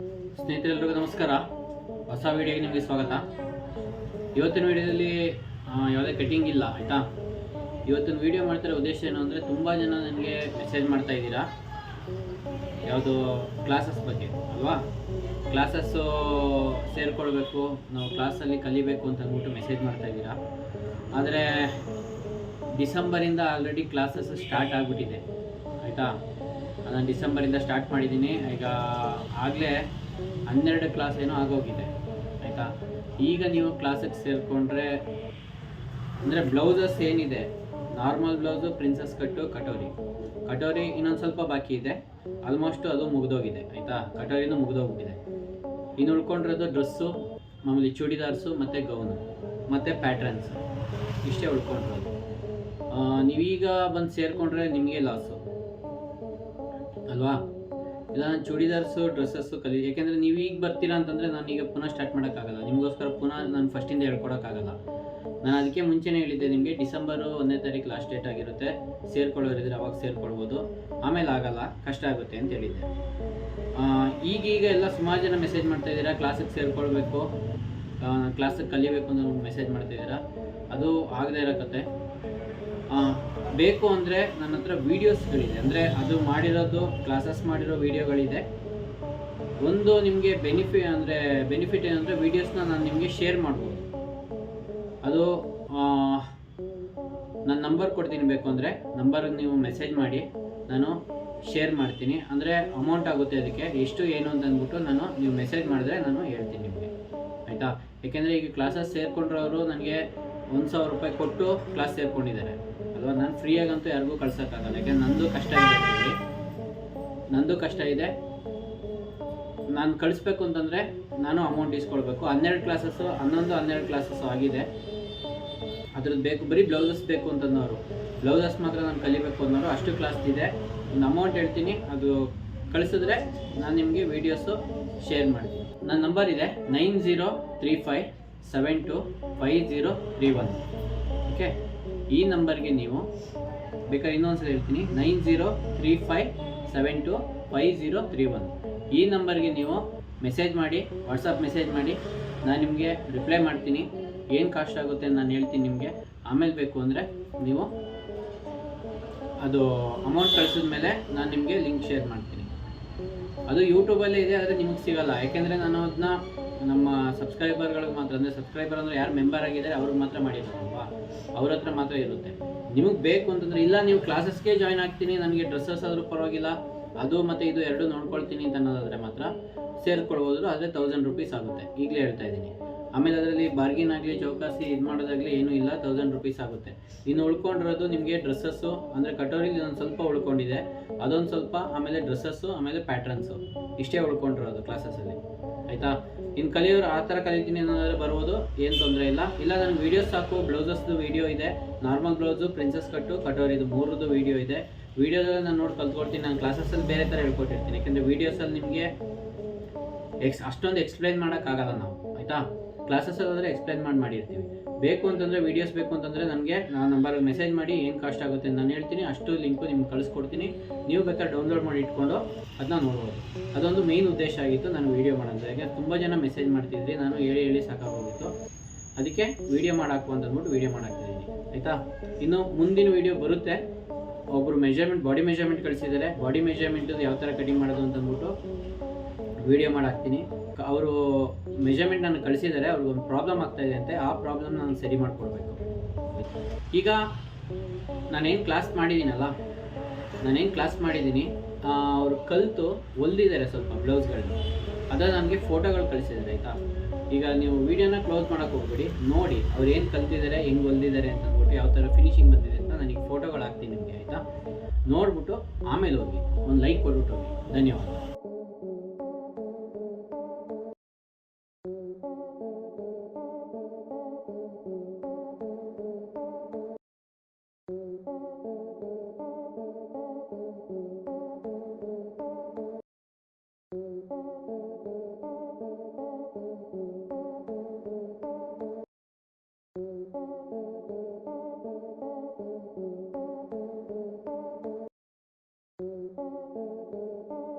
ಸ್ನೇಹಿತರೆಲ್ಲರಿಗೂ ನಮಸ್ಕಾರ. ಹೊಸ ವಿಡಿಯೋಗೆ ನಿಮಗೆ ಸ್ವಾಗತ. ಇವತ್ತಿನ ವಿಡಿಯೋದಲ್ಲಿ ಯಾವುದೇ ಕಟಿಂಗ್ ಇಲ್ಲ, ಆಯಿತಾ? ಇವತ್ತಿನ ವಿಡಿಯೋ ಮಾಡ್ತಿರೋ ಉದ್ದೇಶ ಏನು ಅಂದರೆ, ತುಂಬ ಜನ ನನಗೆ ಮೆಸೇಜ್ ಮಾಡ್ತಾ ಇದ್ದೀರಾ. ಯಾವುದು ಕ್ಲಾಸಸ್ ಬಗ್ಗೆ, ಅಲ್ವಾ? ಕ್ಲಾಸಸ್ಸು ಸೇರಿಕೊಳ್ಬೇಕು, ನಾವು ಕ್ಲಾಸಲ್ಲಿ ಕಲಿಬೇಕು ಅಂತ ಅಂದ್ಬಿಟ್ಟು ಮೆಸೇಜ್ ಮಾಡ್ತಾ ಇದ್ದೀರಾ. ಆದರೆ, ಡಿಸೆಂಬರಿಂದ ಆಲ್ರೆಡಿ ಕ್ಲಾಸಸ್ ಸ್ಟಾರ್ಟ್ ಆಗಿಬಿಟ್ಟಿದೆ, ಆಯಿತಾ? ನಾನು ಡಿಸೆಂಬರಿಂದ ಸ್ಟಾರ್ಟ್ ಮಾಡಿದ್ದೀನಿ. ಈಗ ಆಗಲೇ ಹನ್ನೆರಡು ಕ್ಲಾಸ್ ಏನೋ ಆಗೋಗಿದೆ. ಆಯಿತಾ? ಈಗ ನೀವು ಕ್ಲಾಸಿಗೆ ಸೇರಿಕೊಂಡ್ರೆ, ಅಂದರೆ ಬ್ಲೌಸಸ್ ಏನಿದೆ? Normal blouse princess cut katori. Katori ಇನ್ನೊಂದು ಸ್ವಲ್ಪ ಬಾಕಿ ಇದೆ. ಆಲ್ಮೋಸ್ಟ್ ಅದು ಮುಗಿದೋಗಿದೆ. ಆಯಿತಾ? ಕಟೋರಿನೂ ಮುಗಿದೋಗಿದೆ ಇನ್ನು ಉಳ್ಕೊಂಡಿರೋದು ಡ್ರೆಸ್ಸು ಮಾಮೂಲಿ ಚೂಡಿದಾರ್ಸು ಮತ್ತು ಗೌನು ಮತ್ತು ಪ್ಯಾಟ್ರನ್ಸ್ ಇಷ್ಟೇ ಉಳ್ಕೊಂಡಿರೋದು. ನೀವೀಗ ಬಂದು ಸೇರಿಕೊಂಡ್ರೆ ನಿಮಗೆ ಲಾಸು ಅಲ್ವಾ? ಇಲ್ಲ, ನಾನು ಚೂಡಿದಾರ್ಸು, ಡ್ರೆಸ್ಸಸ್ಸು ಕಲಿ, ಯಾಕೆಂದರೆ ನೀವು ಈಗ ಬರ್ತೀರಾ ಅಂತಂದರೆ ನಾನು ಈಗ ಪುನಃ ಸ್ಟಾರ್ಟ್ ಮಾಡೋಕ್ಕಾಗಲ್ಲ. ನಿಮಗೋಸ್ಕರ ಪುನಃ ನಾನು ಫಸ್ಟಿಂದ ಹೇಳ್ಕೊಡೋಕ್ಕಾಗಲ್ಲ. ನಾನು ಅದಕ್ಕೆ ಮುಂಚೆನೇ ಹೇಳಿದ್ದೆ ನಿಮಗೆ, ಡಿಸೆಂಬರು ಒಂದನೇ ತಾರೀಕು ಲಾಸ್ಟ್ ಡೇಟ್ ಆಗಿರುತ್ತೆ. ಸೇರ್ಕೊಳ್ಳೋರಿದ್ರೆ ಅವಾಗ ಸೇರ್ಕೊಳ್ಬೋದು. ಆಮೇಲೆ ಆಗಲ್ಲ, ಕಷ್ಟ ಆಗುತ್ತೆ ಅಂತ ಹೇಳಿದ್ದೆ. ಈಗೀಗ ಎಲ್ಲ ಸುಮಾರು ಜನ ಮೆಸೇಜ್ ಮಾಡ್ತಾ ಇದ್ದೀರಾ ಕ್ಲಾಸಿಗೆ ಸೇರ್ಕೊಳ್ಬೇಕು ಕ್ಲಾಸಿಗೆ ಕಲಿಬೇಕು ಅಂತ ಮೆಸೇಜ್ ಮಾಡ್ತಾ ಇದ್ದೀರಾ? ಅದು ಆಗದೇ ಇರೋ ಕತೆ ಬೇಕು ಅಂದರೆ ನನ್ನ ಹತ್ರ ವೀಡಿಯೋಸ್ಗಳಿದೆ ಅಂದರೆ ಅದು ಮಾಡಿರೋದು ಕ್ಲಾಸಸ್ ಮಾಡಿರೋ ವೀಡಿಯೋಗಳಿದೆ ಒಂದು ನಿಮಗೆ ಬೆನಿಫಿ ಅಂದರೆ ಬೆನಿಫಿಟ್ ಏನಂದರೆ ವೀಡಿಯೋಸ್ನ ನಾನು ನಿಮಗೆ ಶೇರ್ ಮಾಡ್ಬೋದು. ಅದು ನನ್ನ ನಂಬರ್ ಕೊಡ್ತೀನಿ ಬೇಕು ಅಂದರೆ ನಂಬರ್ಗೆ ನೀವು ಮೆಸೇಜ್ ಮಾಡಿ, ನಾನು ಶೇರ್ ಮಾಡ್ತೀನಿ. ಅಂದರೆ ಅಮೌಂಟ್ ಆಗುತ್ತೆ ಅದಕ್ಕೆ, ಎಷ್ಟು, ಏನು ಅಂತ ಅಂದ್ಬಿಟ್ಟು ನಾನು ನೀವು ಮೆಸೇಜ್ ಮಾಡಿದ್ರೆ ನಾನು ಹೇಳ್ತೀನಿ ನಿಮಗೆ. ಆಯಿತಾ? ಏಕೆಂದರೆ ಈಗ ಕ್ಲಾಸಸ್ ಸೇರ್ಕೊಂಡ್ರವರು ನನಗೆ ಒಂದು ಸಾವಿರ ರೂಪಾಯಿ ಕೊಟ್ಟು ಕ್ಲಾಸ್ ಸೇರ್ಕೊಂಡಿದ್ದಾರೆ. ಅಲ್ವಾ ನಾನು ಫ್ರೀಯಾಗಂತೂ ಯಾರಿಗೂ ಕಳ್ಸೋಕ್ಕಾಗಲ್ಲ. ಯಾಕೆಂದ್ರೆ ನಂದು ಕಷ್ಟ ಇದೆ ನಂದು ಕಷ್ಟ ಇದೆ. ನಾನು ಕಳಿಸ್ಬೇಕು ಅಂತಂದರೆ ನಾನು ಅಮೌಂಟ್ ಇಸ್ಕೊಳ್ಬೇಕು. ಹನ್ನೆರಡು ಕ್ಲಾಸಸ್ಸು ಹನ್ನೊಂದು, ಹನ್ನೆರಡು ಕ್ಲಾಸಸ್ಸು ಆಗಿದೆ. ಅದ್ರದ್ದು ಬೇಕು, ಬರೀ ಬ್ಲೌಸಸ್ ಬೇಕು ಅಂತಂದವರು. ಬ್ಲೌಸಸ್ ಮಾತ್ರ ನಾನು ಕಲಿಬೇಕು ಅನ್ನೋರು ಅಷ್ಟು ಕ್ಲಾಸ್ ಇದೆ. ಒಂದು ಅಮೌಂಟ್ ಹೇಳ್ತೀನಿ. ಅದು ಕಳಿಸಿದ್ರೆ ನಾನು ನಿಮಗೆ ವೀಡಿಯೋಸು ಶೇರ್ ಮಾಡ್ತೀನಿ. ನನ್ನ ನಂಬರ್ ಇದೆ nine zero three five seven two five zero three one okay ಈ ನಂಬರ್ಗೆ ನೀವು ಬೇಕಾದ್ರೆ ಇನ್ನೊಂದ್ಸಲ ಹೇಳ್ತೀನಿ nine zero three five seven two five zero three one ಈ ನಂಬರ್ಗೆ ನೀವು ಮೆಸೇಜ್ ಮಾಡಿ ವಾಟ್ಸಪ್ ಮೆಸೇಜ್ ಮಾಡಿ, ನಾನು ನಿಮಗೆ ರಿಪ್ಲೈ ಮಾಡ್ತೀನಿ. ಏನು ಕಾಸ್ಟ್ ಆಗುತ್ತೆ ನಾನು ಹೇಳ್ತೀನಿ ನಿಮಗೆ. ಆಮೇಲೆ ಬೇಕು ಅಂದರೆ ನೀವು ಅದು ಅಮೌಂಟ್ ಕಳಿಸಿದ ಮೇಲೆ ನಾನು ನಿಮಗೆ ಲಿಂಕ್ ಶೇರ್ ಮಾಡ್ತೀನಿ. ಅದು ಯೂಟ್ಯೂಬಲ್ಲೇ ಇದೆ, ಆದರೆ ನಿಮಗೆ ಸಿಗಲ್ಲ. ಯಾಕೆಂದರೆ ನಾನು ಅದನ್ನ ನಮ್ಮ ಸಬ್ಸ್ಕ್ರೈಬರ್ಗಳಿಗೆ ಮಾತ್ರ, ಅಂದರೆ ಸಬ್ಸ್ಕ್ರೈಬರ್ ಅಂದರೆ ಯಾರು ಮೆಂಬರ್ ಆಗಿದ್ದಾರೆ ಅವ್ರಿಗೆ ಮಾತ್ರ ಮಾಡಿರೋದಲ್ವಾ? ಅವ್ರ ಹತ್ರ ಮಾತ್ರ ಇರುತ್ತೆ. ನಿಮಗೆ ಬೇಕು ಅಂತಂದರೆ, ಇಲ್ಲ ನೀವು ಕ್ಲಾಸಸ್ಗೆ ಜಾಯ್ನ್ ಆಗ್ತೀನಿ, ನನಗೆ ಡ್ರೆಸ್ಸಸ್ ಆದರೂ ಪರವಾಗಿಲ್ಲ, ಅದು ಮತ್ತು ಇದು ಎರಡು ನೋಡ್ಕೊಳ್ತೀನಿ ಅಂತ ಅನ್ನೋದಾದರೆ ಮಾತ್ರ ಸೇರಿಕೊಳ್ಬೋದು, ಆದರೆ ತೌಸಂಡ್ ರುಪೀಸ್ ಆಗುತ್ತೆ. ಈಗಲೇ ಹೇಳ್ತಾ ಇದ್ದೀನಿ. ಆಮೇಲೆ ಅದರಲ್ಲಿ ಬಾರ್ಗಿನ್ ಆಗಲಿ, ಚೌಕಾಸಿ ಇದು ಮಾಡೋದಾಗಲಿ ಏನೂ ಇಲ್ಲ ತೌಸಂಡ್ ರುಪೀಸ್ ಆಗುತ್ತೆ. ಇನ್ನು ಉಳ್ಕೊಂಡಿರೋದು ನಿಮಗೆ ಡ್ರೆಸ್ಸಸ್ಸು ಅಂದರೆ ಕಟೋರಿಲಿ ಒಂದು ಸ್ವಲ್ಪ ಉಳ್ಕೊಂಡಿದೆ, ಅದೊಂದು ಸ್ವಲ್ಪ, ಆಮೇಲೆ ಡ್ರೆಸ್ಸಸ್ಸು ಆಮೇಲೆ ಪ್ಯಾಟ್ರನ್ಸು ಇಷ್ಟೇ ಉಳ್ಕೊಂಡಿರೋದು ಕ್ಲಾಸಸ್ಸಲ್ಲಿ ಆಯಿತಾ? ಇನ್ನು ಕಲಿಯೋರು ಆ ಥರ ಕಲಿತೀನಿ ಅನ್ನೋದಾದ್ರೆ ಬರ್ಬೋದು, ಏನು ತೊಂದರೆ ಇಲ್ಲ. ಇಲ್ಲ ನನಗೆ ವೀಡಿಯೋಸ್ ಸಾಕು, ಬ್ಲೌಸಸ್ದು ವೀಡಿಯೋ ಇದೆ. ನಾರ್ಮಲ್ ಬ್ಲೌಸು ಪ್ರಿನ್ಸಸ್ ಕಟ್ಟು ಕಟೋರಿದು ಮೂರದ್ದು ವೀಡಿಯೋ ಇದೆ. ವೀಡಿಯೋದಲ್ಲಿ ನಾನು ನೋಡಿ ಕಲ್ತ್ಕೊಡ್ತೀನಿ, ನಾನು ಕ್ಲಾಸಸ್ಸಲ್ಲಿ ಬೇರೆ ಥರ ಹೇಳ್ಕೊಟ್ಟಿರ್ತೀನಿ. ಯಾಕೆಂದರೆ ವೀಡಿಯೋಸಲ್ಲಿ ನಿಮಗೆ ಎಕ್ಸ್ ಅಷ್ಟೊಂದು ಎಕ್ಸ್ಪ್ಲೈನ್ ಮಾಡೋಕ್ಕಾಗಲ್ಲ ನಾವು, ಆಯಿತಾ? ಕ್ಲಾಸಸ್ಸಲ್ಲಿ ಆದರೆ ಎಕ್ಸ್ಪ್ಲೈನ್ ಮಾಡಿ ಮಾಡಿರ್ತೀವಿ. ಬೇಕು ಅಂತಂದರೆ ವೀಡಿಯೋಸ್ ಬೇಕು ಅಂತಂದರೆ ನನಗೆ ನಾನು ನಂಬರ್ಗೆ ಮೆಸೇಜ್ ಮಾಡಿ ಏನು ಕಾಸ್ಟ್ ಆಗುತ್ತೆ ನಾನು ಹೇಳ್ತೀನಿ. ಅಷ್ಟು ಲಿಂಕು ನಿಮ್ಗೆ ಕಳಿಸ್ಕೊಡ್ತೀನಿ. ನೀವು ಬೇಕಾದ್ರೆ ಡೌನ್ಲೋಡ್ ಮಾಡಿ ಇಟ್ಕೊಂಡು ಅದನ್ನ ನೋಡ್ಬೋದು. ಅದೊಂದು ಮೇಯ್ನ್ ಉದ್ದೇಶ ಆಗಿತ್ತು ನಾನು ವೀಡಿಯೋ ಮಾಡೋದು. ಯಾಕೆ ತುಂಬ ಜನ ಮೆಸೇಜ್ ಮಾಡ್ತಿದ್ರಿ. ನಾನು ಹೇಳಿ ಹೇಳಿ ಸಾಕಾಗೋಗಿತ್ತು. ಅದಕ್ಕೆ ವೀಡಿಯೋ ಮಾಡಾಕು ಅಂತ ಅಂದ್ಬಿಟ್ಟು ವೀಡಿಯೋ ಮಾಡಾಕ್ತಿದ್ದೀನಿ. ಆಯಿತಾ? ಇನ್ನು ಮುಂದಿನ ವೀಡಿಯೋ ಬರುತ್ತೆ. ಒಬ್ಬರು ಮೆಜರ್ಮೆಂಟ್ ಬಾಡಿ ಮೆಜರ್ಮೆಂಟ್ ಕಳಿಸಿದ್ದಾರೆ. ಬಾಡಿ ಮೆಜರ್ಮೆಂಟ್ ಯಾವ ಥರ ಕಟಿಂಗ್ ಮಾಡೋದು ಅಂತ ಅಂದ್ಬಿಟ್ಟು ವಿಡಿಯೋ ಮಾಡಾಕ್ತೀನಿ. ಅವರು ಮೆಜರ್ಮೆಂಟ್ ನಾನು ಕಳಿಸಿದ್ದಾರೆ, ಅವ್ರಿಗೊಂದು ಪ್ರಾಬ್ಲಮ್ ಆಗ್ತಾ ಇದೆ ಅಂತೆ, ಆ ಪ್ರಾಬ್ಲಮ್ ನಾನು ಸರಿ ಮಾಡಿಕೊಡ್ಬೇಕು. ಈಗ ನಾನೇನು ಕ್ಲಾಸ್ ಮಾಡಿದ್ದೀನಲ್ಲ ನಾನೇನು ಕ್ಲಾಸ್ ಮಾಡಿದ್ದೀನಿ ಅವರು ಕಲಿತು ಹೊಲ್ದಿದ್ದಾರೆ ಸ್ವಲ್ಪ ಬ್ಲೌಸ್ಗಳನ್ನ ಅದ ನನಗೆ ಫೋಟೋಗಳು ಕಳಿಸಿದ್ದಾರೆ, ಆಯಿತಾ? ಈಗ ನೀವು ವೀಡಿಯೋನ ಕ್ಲೋಸ್ ಮಾಡೋಕೆ ಹೋಗ್ಬಿಡಿ, ನೋಡಿ ಅವ್ರು ಏನು ಕಲ್ತಿದ್ದಾರೆ, ಹೆಂಗೆ ಹೊಲ್ದಿದ್ದಾರೆ ಅಂತ ಅಂದ್ಬಿಟ್ಟು ಯಾವ ಥರ ಫಿನಿಶಿಂಗ್ ಬಂದಿದೆ ಅಂತ ನನಗೆ ಫೋಟೋಗಳು ಹಾಕ್ತೀನಿ ನಿಮಗೆ, ಆಯಿತಾ? ನೋಡ್ಬಿಟ್ಟು ಆಮೇಲೆ ಹೋಗಿ, ಒಂದು ಲೈಕ್ ಕೊಟ್ಬಿಟ್ಟು ಹೋಗಿ. ಧನ್ಯವಾದ.